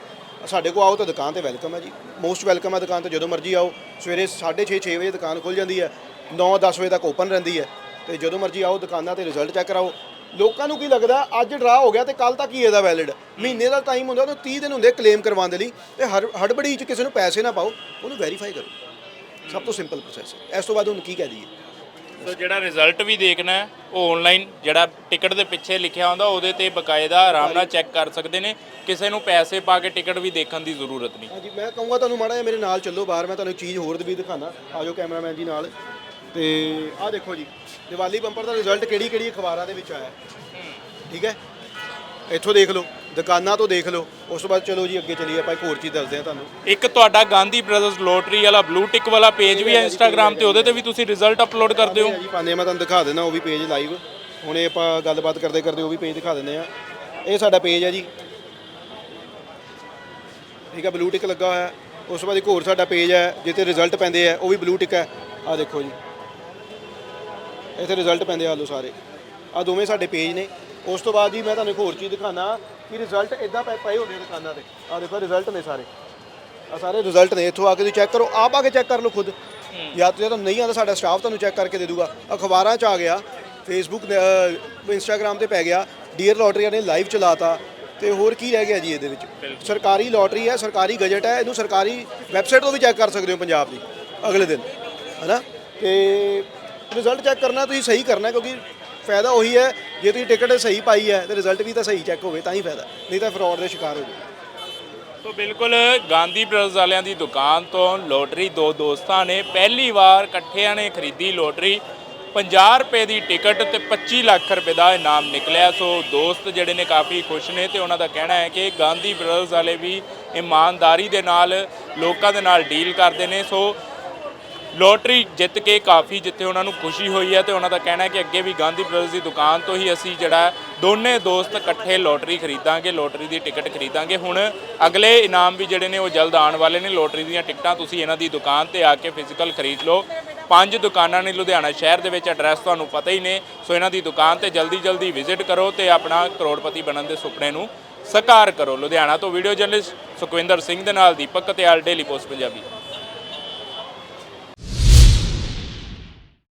ਸਾਡੇ ਕੋਲ ਆਓ ਤਾਂ ਦੁਕਾਨ ਤੇ ਵੈਲਕਮ ਹੈ ਜੀ। ਮੋਸਟ ਵੈਲਕਮ ਹੈ ਦੁਕਾਨ ਤੇ, ਜਦੋਂ ਮਰਜ਼ੀ ਆਓ। ਸਵੇਰੇ 6:30 6 ਵਜੇ ਦੁਕਾਨ ਖੁੱਲ ਜਾਂਦੀ ਹੈ। 9-10 ਵਜੇ ਤੱਕ ਓਪਨ ਰਹਿੰਦੀ ਹੈ। ਤੇ ਜਦੋਂ ਮਰਜ਼ੀ ਆਓ ਦੁਕਾਨਾਂ ਤੇ ਰਿਜ਼ਲਟ ਚੈੱਕ ਕਰਾਓ। ਲੋਕਾਂ ਨੂੰ ਕੀ ਲੱਗਦਾ ਅੱਜ ਡਰਾ ਹੋ ਗਿਆ ਤੇ ਕੱਲ ਤੱਕ ਹੀ ਇਹਦਾ ਵੈਲਿਡ ਮਹੀਨੇ ਦਾ ਟਾਈਮ ਹੁੰਦਾ ਉਹਨੂੰ 30 ਦਿਨ ਹੁੰਦੇ ਕਲੇਮ ਕਰਵਾਉਣ ਦੇ ਲਈ। ਤੇ ਹਰ ਹੜਬੜੀ ਚ ਕਿਸੇ ਨੂੰ ਪੈਸੇ ਨਾ ਪਾਓ ਉਹਨੂੰ ਵੈਰੀਫਾਈ ਕਰੋ। ਸਭ ਤੋਂ ਸਿੰਪਲ ਪ੍ਰੋਸੈਸ ਹੈ। ਇਸ ਤੋਂ ਬਾਅਦ ਉਹਨੂੰ ਕੀ ਕਹਿ ਦਈਏ? ਸੋ ਜਿਹੜਾ ਰਿਜ਼ਲਟ ਵੀ ਦੇਖਣਾ ਹੈ ਉਹ ਆਨਲਾਈਨ ਜਿਹੜਾ ਟਿਕਟ ਦੇ ਪਿੱਛੇ ਲਿਖਿਆ ਹੁੰਦਾ ਉਹਦੇ ਤੇ ਬਕਾਇਦਾ ਆਰਾਮ ਨਾਲ ਚੈੱਕ ਕਰ ਸਕਦੇ ਨੇ। ਕਿਸੇ ਨੂੰ ਪੈਸੇ ਪਾ ਕੇ ਟਿਕਟ ਵੀ ਦੇਖਣ ਦੀ ਜ਼ਰੂਰਤ ਨਹੀਂ। ਹਾਂਜੀ ਮੈਂ ਕਹੂੰਗਾ ਤੁਹਾਨੂੰ ਮਾੜਾ ਜਿਹਾ ਮੇਰੇ ਨਾਲ ਚੱਲੋ ਬਾਹਰ ਮੈਂ ਤੁਹਾਨੂੰ ਇੱਕ ਚੀਜ਼ ਹੋਰ ਵੀ ਦਿਖਾਣਾ ਆਜੋ ਕੈਮਰਾਮੈਨ ਜੀ ਨਾਲ। ਤੇ ਆਹ ਦੇਖੋ ਜੀ ਦੀਵਾਲੀ ਬੰਪਰ ਦਾ ਰਿਜ਼ਲਟ ਕਿਹੜੀ ਕਿਹੜੀ ਅਖਬਾਰਾਂ ਦੇ ਵਿੱਚ ਆਇਆ। ਠੀਕ ਹੈ? ਇੱਥੋਂ ਦੇਖ ਲਓ ਦੁਕਾਨਾਂ ਤੋਂ ਦੇਖ ਲਓ ਉਸ ਤੋਂ ਬਾਅਦ ਚਲੋ ਜੀ ਅੱਗੇ ਚਲੀਏ ਆਪਾਂ ਇੱਕ ਹੋਰ ਚੀਜ਼ ਦੱਸਦੇ ਹਾਂ ਤੁਹਾਨੂੰ। ਇੱਕ ਤੁਹਾਡਾ ਗਾਂਧੀ ਬ੍ਰਦਰਜ਼ ਲੋਟਰੀ ਵਾਲਾ ਬਲੂ ਟਿਕ ਵਾਲਾ ਪੇਜ ਵੀ ਹੈ ਇੰਸਟਾਗ੍ਰam ਤੇ ਉਹਦੇ ਤੇ ਵੀ ਤੁਸੀਂ ਰਿਜ਼ਲਟ ਅਪਲੋਡ ਕਰਦੇ ਹੋ। ਜੀ ਪਾਉਂਦੇ ਹਾਂ, ਮੈਂ ਤੁਹਾਨੂੰ ਦਿਖਾ ਦਿੰਦਾ ਉਹ ਵੀ ਪੇਜ ਲਾਈਵ ਹੁਣੇ ਆਪਾਂ ਗੱਲਬਾਤ ਕਰਦੇ ਕਰਦੇ ਉਹ ਵੀ ਪੇਜ ਦਿਖਾ ਦਿੰਦੇ ਆ। ਇਹ ਸਾਡਾ ਪੇਜ ਹੈ ਜੀ। ਠੀਕ ਹੈ ਬਲੂ ਟਿਕ ਲੱਗਾ ਹੋਇਆ। ਹੈ। ਉਸ ਤੋਂ ਬਾਅਦ ਇੱਕ ਹੋਰ ਸਾਡਾ ਪੇਜ ਹੈ ਜਿੱਥੇ ਰਿਜ਼ਲਟ ਪੈਂਦੇ ਆ ਉਹ ਵੀ ਬਲੂ ਟਿਕ ਹੈ ਆ ਦੇਖੋ ਜੀ। ਇੱਥੇ ਰਿਜ਼ਲਟ ਪੈਂਦੇ ਆ ਲੋ ਸਾਰੇ। ਆ ਦੋਵੇਂ ਸਾਡੇ ਪੇਜ ਨੇ। ਉਸ ਤੋਂ ਬਾਅਦ ਜੀ ਮੈਂ ਤੁਹਾਨੂੰ ਇੱਕ ਹੋਰ ਚੀਜ਼ ਦਿਖਾਣਾ ਕਿ ਰਿਜ਼ਲਟ ਇਦਾਂ ਪਏ ਪਏ ਹੁੰਦੇ ਆ ਦੁਕਾਨਾਂ ਤੇ। ਆ ਦੇਖੋ ਰਿਜ਼ਲਟ ਨੇ ਸਾਰੇ। ਆ ਸਾਰੇ ਰਿਜ਼ਲਟ ਨੇ। ਇੱਥੋਂ ਆ ਕੇ ਤੁਸੀਂ ਚੈੱਕ ਕਰੋ। ਆਪ ਆ ਕੇ ਚੈੱਕ ਕਰ ਲਓ ਖੁਦ। ਜਾਂ ਤੇ ਤੁਹਾਨੂੰ ਨਹੀਂ ਆਉਂਦਾ ਸਾਡਾ ਸਟਾਫ ਤੁਹਾਨੂੰ ਚੈੱਕ ਕਰਕੇ ਦੇ ਦੂਗਾ। ਅਖਬਾਰਾਂ 'ਚ ਆ ਗਿਆ। ਫੇਸਬੁੱਕ ਇੰਸਟਾਗ੍ਰam ਤੇ ਪੈ ਗਿਆ। ਡੀਅਰ ਲੋਟਰੀਆਂ ਨੇ ਲਾਈਵ ਚਲਾਤਾ। ਤੇ ਹੋਰ ਕੀ ਰਹਿ ਗਿਆ ਜੀ ਇਹਦੇ ਵਿੱਚ? ਸਰਕਾਰੀ ਲੋਟਰੀ ਹੈ ਸਰਕਾਰੀ ਗਜਟ ਹੈ। ਇਹਨੂੰ ਸਰਕਾਰੀ ਵੈਬਸਾਈਟ ਤੋਂ ਵੀ ਚੈੱਕ ਕਰ ਸਕਦੇ ਹੋ ਪੰਜਾਬ ਦੀ। ਅਗਲੇ ਦਿਨ। ਹੈਨਾ? ਤੇ ਰਿਜ਼ਲਟ ਚੈੱਕ ਕਰਨਾ, ਤੁਸੀਂ ਸਹੀ ਕਰਨਾ, ਕਿਉਂਕਿ ਫਾਇਦਾ ਉਹੀ ਹੈ, ਜੇ ਤੁਸੀਂ ਟਿਕਟ ਸਹੀ ਪਾਈ ਹੈ, ਤੇ ਰਿਜ਼ਲਟ ਵੀ ਤਾਂ ਸਹੀ ਚੈੱਕ ਹੋਵੇ, ਤਾਂ ਹੀ ਫਾਇਦਾ, ਨਹੀਂ ਤਾਂ ਫਰਾਡ ਦੇ ਸ਼ਿਕਾਰ ਹੋ ਜਾਓ। ਸੋ ਬਿਲਕੁਲ ਗਾਂਧੀ ਬ੍ਰਦਰਜ਼ ਵਾਲਿਆਂ ਦੀ ਦੁਕਾਨ ਤੋਂ ਲੋਟਰੀ ਦੋ ਦੋਸਤਾਂ ਨੇ ਪਹਿਲੀ ਵਾਰ ਇਕੱਠਿਆਂ ਨੇ ਖਰੀਦੀ ਲੋਟਰੀ 50 ਰੁਪਏ ਦੀ ਟਿਕਟ ਤੇ 25 ਲੱਖ ਰੁਪਏ ਦਾ ਇਨਾਮ ਨਿਕਲਿਆ। ਸੋ ਦੋਸਤ ਜਿਹੜੇ ਨੇ ਕਾਫੀ ਖੁਸ਼ ਨੇ ਤੇ ਉਹਨਾਂ ਦਾ ਕਹਿਣਾ ਹੈ ਕਿ ਗਾਂਧੀ ਬ੍ਰਦਰਜ਼ ਵਾਲੇ ਵੀ ਇਮਾਨਦਾਰੀ ਦੇ ਨਾਲ, ਲੋਕਾਂ ਦੇ ਨਾਲ ਡੀਲ ਕਰਦੇ ਨੇ। ਸੋ ਲੋਟਰੀ ਜਿੱਤ ਕੇ ਕਾਫੀ ਜਿੱਥੇ ਉਹਨਾਂ ਨੂੰ ਖੁਸ਼ੀ ਹੋਈ ਹੈ ਤੇ ਉਹਨਾਂ ਦਾ ਕਹਿਣਾ ਹੈ ਕਿ ਅੱਗੇ ਵੀ ਗਾਂਧੀ ਬ੍ਰਦਰਜ਼ ਦੀ ਦੁਕਾਨ ਤੋਂ ਹੀ ਅਸੀਂ ਜਿਹੜਾ ਦੋਨੇ ਦੋਸਤ ਇਕੱਠੇ ਲੋਟਰੀ ਖਰੀਦਾਂਗੇ, ਲੋਟਰੀ ਦੀ ਟਿਕਟ ਖਰੀਦਾਂਗੇ। ਹੁਣ ਅਗਲੇ ਇਨਾਮ ਵੀ ਜਿਹੜੇ ਨੇ ਉਹ ਜਲਦ ਆਉਣ ਵਾਲੇ ਨੇ। ਲੋਟਰੀ ਦੀਆਂ ਟਿਕਟਾਂ ਤੁਸੀਂ ਇਹਨਾਂ ਦੀ ਦੁਕਾਨ ਤੇ ਆ ਕੇ ਫਿਜ਼ੀਕਲ ਖਰੀਦ ਲਓ। ਪੰਜ ਦੁਕਾਨਾਂ ਨੇ ਲੁਧਿਆਣਾ ਸ਼ਹਿਰ ਦੇ ਵਿੱਚ ਐਡਰੈਸ ਤੁਹਾਨੂੰ ਪਤਾ ਹੀ ਨੇ। ਸੋ ਇਹਨਾਂ ਦੀ ਦੁਕਾਨ ਤੇ ਜਲਦੀ ਜਲਦੀ ਵਿਜ਼ਿਟ ਕਰੋ ਤੇ ਆਪਣਾ ਕਰੋੜਪਤੀ ਬਣਨ ਦੇ ਸੁਪਨੇ ਨੂੰ ਸਾਕਾਰ ਕਰੋ। ਲੁਧਿਆਣਾ ਤੋਂ ਵੀਡੀਓ ਜਰਨਲਿਸਟ ਸੁਖਵਿੰਦਰ ਸਿੰਘ ਦੇ ਨਾਲ ਦੀਪਕ ਕਤਿਆਲ ਡੇਲੀ ਪੋਸਟ ਪੰਜਾਬੀ।